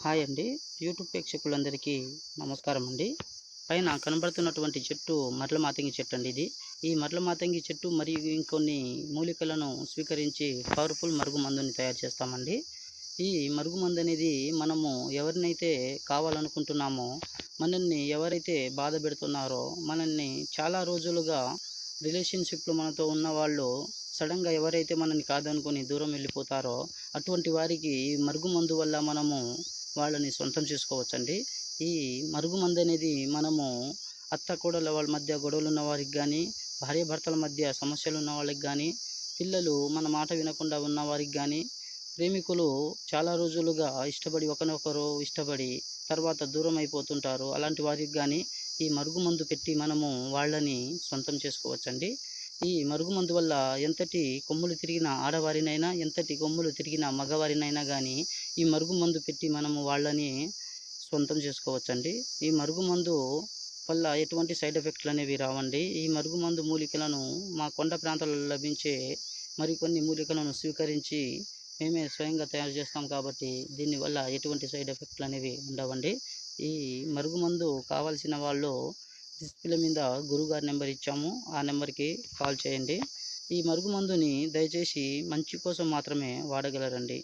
Hi అండి. YouTube ప్రేక్షకులందరికీ నమస్కారం అండి. పైన కనబడుతున్నటువంటి చెట్టు మరల మాతంగి చెట్టు అండి ఇది. ఈ మరల మాతంగి చెట్టు మరియు ఇంకొన్ని మూలికలను స్వీకరించి పవర్ఫుల్ మరుగు మందుని తయారు చేస్తామండి. ఈ మరుగు మందు అనేది మనము ఎవరినైతే కావాలనుకుంటున్నామో మనల్ని ఎవరైతే బాధ పెడుతున్నారో మనల్ని చాలా రోజులుగా రిలేషన్షిప్లో మనతో ఉన్న వాళ్ళు సడన్గా ఎవరైతే మనల్ని కాదనుకొని దూరం వెళ్ళిపోతారో అటువంటి వారికి ఈ మరుగు మందు వల్ల మనము వాళ్ళని సొంతం చేసుకోవచ్చండి. ఈ మరుగుమందు అనేది మనము అత్త కోడల వాళ్ళ మధ్య గొడవలు ఉన్న వారికి కానీ భార్యాభర్తల మధ్య సమస్యలు ఉన్న వాళ్ళకి కానీ పిల్లలు మన మాట వినకుండా ఉన్న వారికి కానీ ప్రేమికులు చాలా రోజులుగా ఇష్టపడి ఒకరినొకరు ఇష్టపడి తర్వాత దూరం అయిపోతుంటారు. అలాంటి వారికి కానీ ఈ మరుగుమందు పెట్టి మనము వాళ్ళని సొంతం చేసుకోవచ్చండి. ఈ మరుగుమందు వల్ల ఎంతటి కొమ్ములు తిరిగిన ఆడవారినైనా ఎంతటి కొమ్ములు తిరిగిన మగవారినైనా కానీ ఈ మరుగుమందు పెట్టి మనము వాళ్ళని సొంతం చేసుకోవచ్చండి. ఈ మరుగుమందు వల్ల ఎటువంటి సైడ్ ఎఫెక్ట్లు అనేవి రావండి. ఈ మరుగుమందు మూలికలను మా కొండ ప్రాంతాలలో లభించే మరికొన్ని మూలికలను స్వీకరించి మేమే స్వయంగా తయారు చేస్తాం కాబట్టి దీనివల్ల ఎటువంటి సైడ్ ఎఫెక్ట్లు అనేవి ఉండవండి. ఈ మరుగుమందు కావాల్సిన వాళ్ళు డిస్ప్లే మీద గురుగారి నెంబర్ ఇచ్చాము. ఆ నెంబర్కి కాల్ చేయండి. ఈ మరుగు మందుని దయచేసి మంచి కోసం మాత్రమే వాడగలరండి.